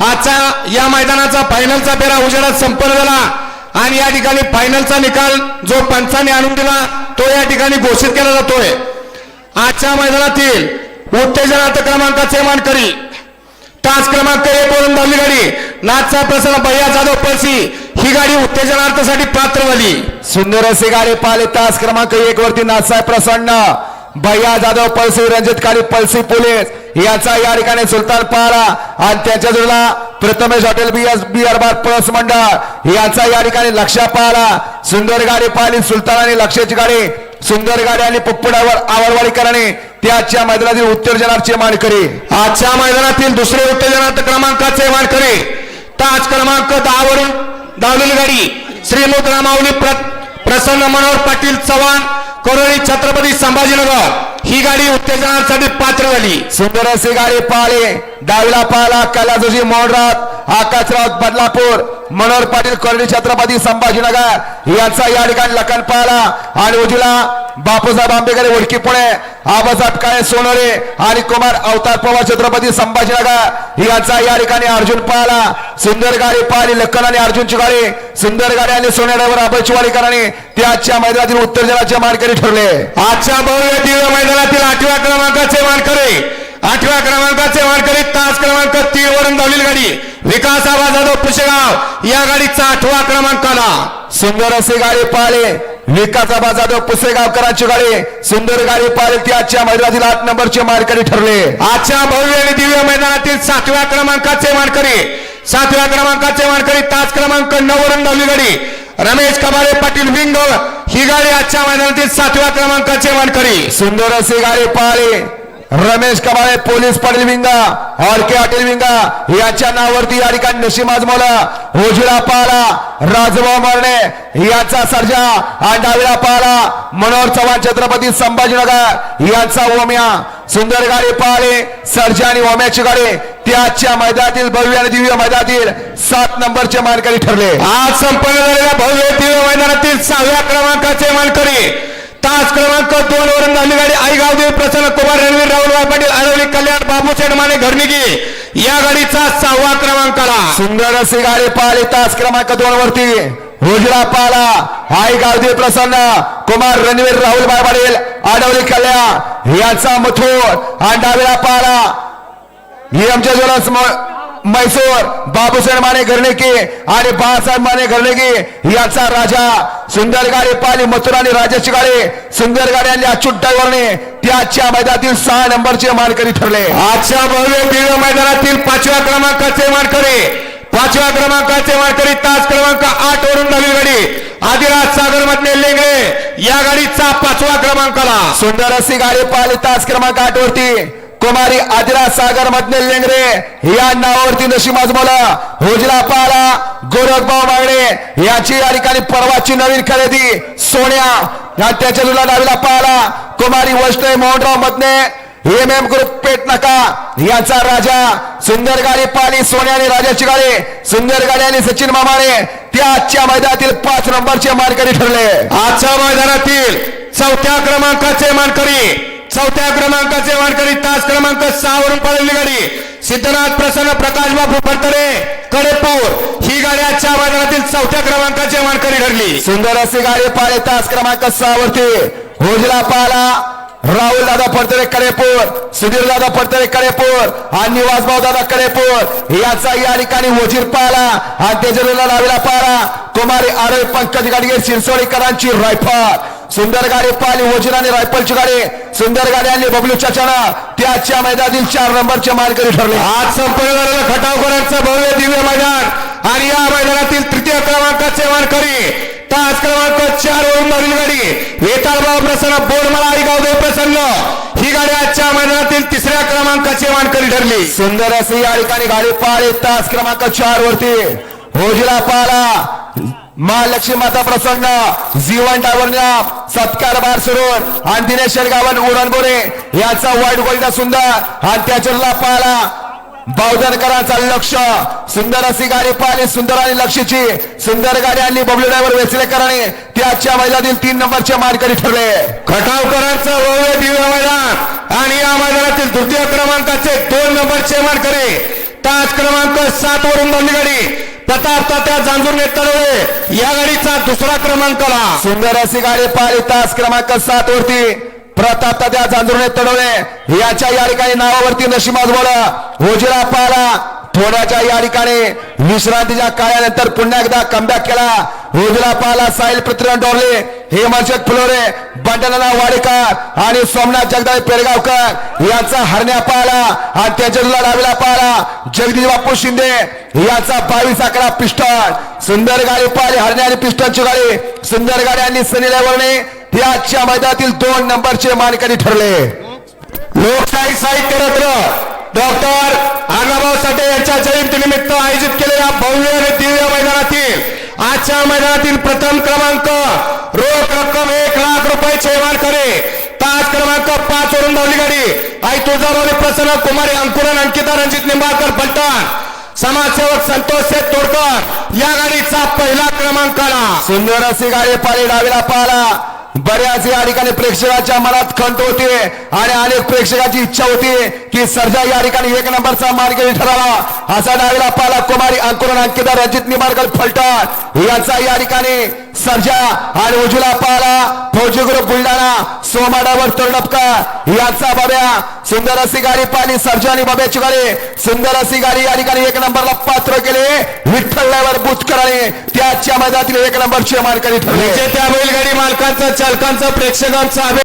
आजचा या मैदानाचा फायनलचा फेरा उजेडात संपन्न झाला. आणि या ठिकाणी फायनलचा निकाल जो पंचाने आणून दिला तो या ठिकाणी घोषित केला जातोय. आजच्या मैदानातील उत्तेजनार्थ क्रमांकाचे मानकरी तास क्रमांक एक वरून धावली गाडी. नाथचा प्रसन्न भैया जाधव पळसी ही गाडी उत्तेजनार्थासाठी पात्र झाली. सुंदर असे गाडी पाहिले. तास क्रमांक एक वरती नाथसाहेब प्रसन्न. भैया जाधव पलसी रंजित काळी पलसी पोलीस. याचा या ठिकाणी सुलतान पारा आणि त्याच्या जोडला Prathamesh hotel B S B Palas Mandal. याचा या ठिकाणी लक्ष पाहिला सुंदर गाडी पाहिली सुलतान आणि लक्षाची गाडी. सुंदर गाडी आणि पुप्पडावर आवडवाडीकरांनी त्याच्या मैदानातील उत्तेजनाचे मानकरी. आजच्या मैदानातील दुसरे उत्तेजनार्थ क्रमांकाचे मानकरी. ताज क्रमांक दहा वरून धावलेली गाडी. श्रीमुद्रा रामावली प्रसन्न मनोहर पाटील चव्हाण. कोरोळी छत्रपती संभाजीनगर. ही गाडी उत्तेजनासाठी पात्र झाली. सुंदर असे गाडी पाहिले डावीला पाहिला कैलासोजी मोहनरात आकाशराव बदलापूर. मनोहर पाटील कॉलनी छत्रपती संभाजीनगर. याचा या ठिकाणी लखन पाहिला आणि उजूला बापूसाहेब आंबेकर ओळखी पुणे आबासाहेब काळे सोनोरे आणि कुमार अवतार पवार छत्रपती संभाजीनगर. याचा या ठिकाणी अर्जुन पाहिला सुंदर गाडी पाहिली लखन आणि अर्जुनची गाडी. सुंदर गाडी आणि सोनेड्यावर ते आजच्या मैदानातील उत्तेजनाचे मानकरी ठरले. आजच्या भव्य दिव्य मैदानातील आठव्या क्रमांकाचे मानकरी आठव्या क्रमांकाचे मानकरी वरून धावलेली गाडी. विकास आबा जाधव पुशेगाव. या गाडीचा आठवा क्रमांक आला. सुंदर असे गाडी पाहिले विकासाबा जाधव पुसेगावकरांची गाडी. सुंदर गाडी पाहिले ती आजच्या मैदानातील आठ नंबरचे मारकरी ठरले. आजच्या भव्य आणि दिव्य मैदानातील सातव्या क्रमांकाचे मानकरी. सातव्या क्रमांकाचे मानकरी. तास क्रमांक नऊ वरून धावली गाडी. रमेश कबारे पाटील विंग ही गाडी आजच्या मैदानातील सातव्या क्रमांकाचे मानकरी. सुंदर असे गाडी पाहिले रमेश कबाळे पोलीस पाटील विंगा और के हॉटेल विंगा याच्या नावावरती या ठिकाणी नशीब आजमावला. उजळा पाहला राजभाऊ मरणे याचा सर्जा आंडावीला पाहला मनोहर चव्हाण छत्रपती संभाजीनगर याचा ओम्या. सुंदर गाडी पाहले सर्जा आणि ओम्याची गाडी. त्याच्या मैदानातील भव्य आणि दिव्य मैदानातील सात नंबरचे मानकरी ठरले. आज संपन्न झालेल्या भव्य दिव्य मैदानातील सहाव्या क्रमांकाचे मानकरी तास क्रमांक दोन वरून धावली गाडी आई गावदेव प्रसन्न कुमार रणवीर राहुल पाटील आरवली कल्याण बाबू माने घरनिकी या गाडीचा सहावा क्रमांक आला सुंदर अशी गाडी पाहिली तास क्रमांक दोन वरती. हुजरा पाला. आई गावदेव प्रसन्न कुमार रणवीर राहुल बाय पाटील आडवली कल्याण. यांचा मथूर. आणि डावीला पाला एमच्या ज्वेलर्स मैसूर बाबूसाहेब माने घरनेकी आणि बाळासाहेब माने घरनेकी याचा राजा सुंदर गाडी पाहिली मथुर आणि राजाची गाडी सुंदर गाडी आणि अच्युत ड्रायव्हरने त्याच्या मैदानातील सहा नंबरचे मानकरी ठरले. आजच्या भव्य दिव्य मैदानातील पाचव्या क्रमांकाचे मानकरी पाचव्या क्रमांकाचे मानकरी तास क्रमांक आठ वरून धावली गाडी आदिराज सागर मधले लेंगळे या गाडीचा पाचवा क्रमांक आला सुंदर अशी गाडी पाहिली तास क्रमांक आठ वरती कुमारी आदिरा सागर मधने लेंगरे या नावावरती नशीब बोला होजला पाला गोरखभाऊ मागणे. याची या ठिकाणी परवाची नवीन खरेदी सोन्या. या त्याच्या तुला डावीला पाला कुमारी Vaishnav Mohanrao Madhane. M M group पेट नका. याचा राजा सुंदर गाडी पाली सोन्याने आणि राजाची गाडी. सुंदर गाडी आणि सचिन मामाने त्या आजच्या मैदानातील पाच नंबरचे मानकरी ठरले. आजच्या मैदानातील चौथ्या क्रमांकाचे मानकरी चौथ्या क्रमांकाचे वारकरी तास क्रमांक सहा वरून पडलेली गाडी सिद्धनाथ प्रसन्न प्रकाश बापू फडतरे कडेपूर ही गाडी आजच्या मैदानातील चौथ्या क्रमांकाचे वारकरी ठरली. सुंदर अशी गाडी पाळे तास क्रमांक सहा वरती. उजला पाला. राहुल दादा पडतरे कडेपूर सुधीर दादा पडतरे कडेपूर आणि निवासभाऊ दादा कडेपूर. याचा या ठिकाणी वजीर पाला आणि त्याच्या लावला पाहिला कुमारी आरे पंकज गाडगे शिरसोळीकरांची रायफल. सुंदर गाडी पाहिली वजीर आणि रायफलची गाडी. सुंदर गाडी आणली बबलू चाचाना. त्याच्या मैदानातील चार नंबरचे मानकरी ठरले. आज संपन्न झालेलं खटावकरांचं भव्य दिव्य मैदान. आणि या मैदानातील तृतीय क्रमांकाचे मानकरी तास क्रमांक चार वरून धावलेली गाडी. वेताळबाव प्रसन्न बोरमला आई प्रसन्न. ही गाडी आजच्या मैदानातील तिसऱ्या क्रमांकाची मानकरी ठरली. सुंदर अशी या ठिकाणी गाडी पाहिली तास क्रमांक चार वरती. होजला पाला. महालक्ष्मी माता प्रसन्न. जीवन टावरण्या सत्कार बार सुरून आणि दिनेश गावन उरणबोरे. याचा वाईट गोल्डा सुंदर. आणि त्याच्याला पाला. बावधनकरांचा लक्ष. सुंदर अशी गाडी पाहिली सुंदर आणि लक्षीची. सुंदर गाडी आणली बबलू ड्रायव्हर वेचलेकरांनी. त्याच्या मैदानातील तीन नंबरचे मानकरी ठरले. खटावकरांचं भव्य दिव्य मैदान. आणि या मैदानातील तृतीय क्रमांकाचे दोन नंबरचे मानकरी. तास क्रमांक सात वरून दोन्ही गाडी. प्रताप तात्या जांजूर तळवे या गाडीचा दुसरा क्रमांकाला सुंदर अशी गाडी पाहिली तास क्रमांक सात वरती. प्रताप त्या जांजुर्णे तडवले याच्या या ठिकाणी नावावरती नशिमाज बोला उजरा पाहिला थोड्याच्या या ठिकाणी विश्रांतीच्या काळानंतर पुन्हा एकदा कमबॅक केला. रोजला पाला साहिल पृथ्वीराज डोरले हेमचंद फुलोरे बंडना वाडेकर आणि सोमनाथ जगदाळे पेरगावकर यांचा हरण्या पाहिला आणि त्याच्या जुला डावीला पाहिला जगदीश बापू शिंदे याचा बावीस अकरा पिस्टॉल सुंदर गाडी पाहिली हरण्या आणि पिस्टॉलची गाडी. सुंदर गाडी आणि सनी वर्णे हे आजच्या मैदानातील दोन नंबरचे मानकरी ठरले. लोकशाही साहित्य रत्न डॉक्टर अण्णाभाऊ साठे यांच्या जयंतीनिमित्त आयोजित केलेल्या भव्य आणि दिव्य मैदानातील आजच्या मैदानातील प्रथम क्रमांक रोख रक्कम एक लाख रुपयाचे मानकरी तास क्रमांक पाच वरून धावली गाडी आई तुळजाभवानी प्रसन्न कुमारी अंकुरन अंकिता रणजित निंबाळकर पलटण. समाजसेवक संतोष शेठ तोडकर या गाडीचा पहिला क्रमांक आला सुंदर अशी गाडी पाळी डावीला पाहिला बऱ्याच या ठिकाणी प्रेक्षकाच्या मनात खंत होती आणि अनेक प्रेक्षकाची इच्छा होती की सर्जा या ठिकाणी एक नंबरचा मार्ग ठरावा असा डावीला पाला कुमारी अंकुरन अंकिता रणजित निंबाळकर फलटण. याचा या ठिकाणी सर्जा आणि उजला पाला फौजी ग्रुप बुलढाणा सोमाडावर तरुणपकर याचा बाब्या सुंदर अशी गाडी पाहिली सर्जा आणि बाब्याची गाडी. सुंदर अशी गाडी या ठिकाणी एक नंबरला पात्र केले. विठ्ठल बुचकर आणि त्याच्या मैदानातील एक नंबरचे मानकरी ठरले? त्या बैलगाडी मालकांचं चालकांचं प्रेक्षकांचं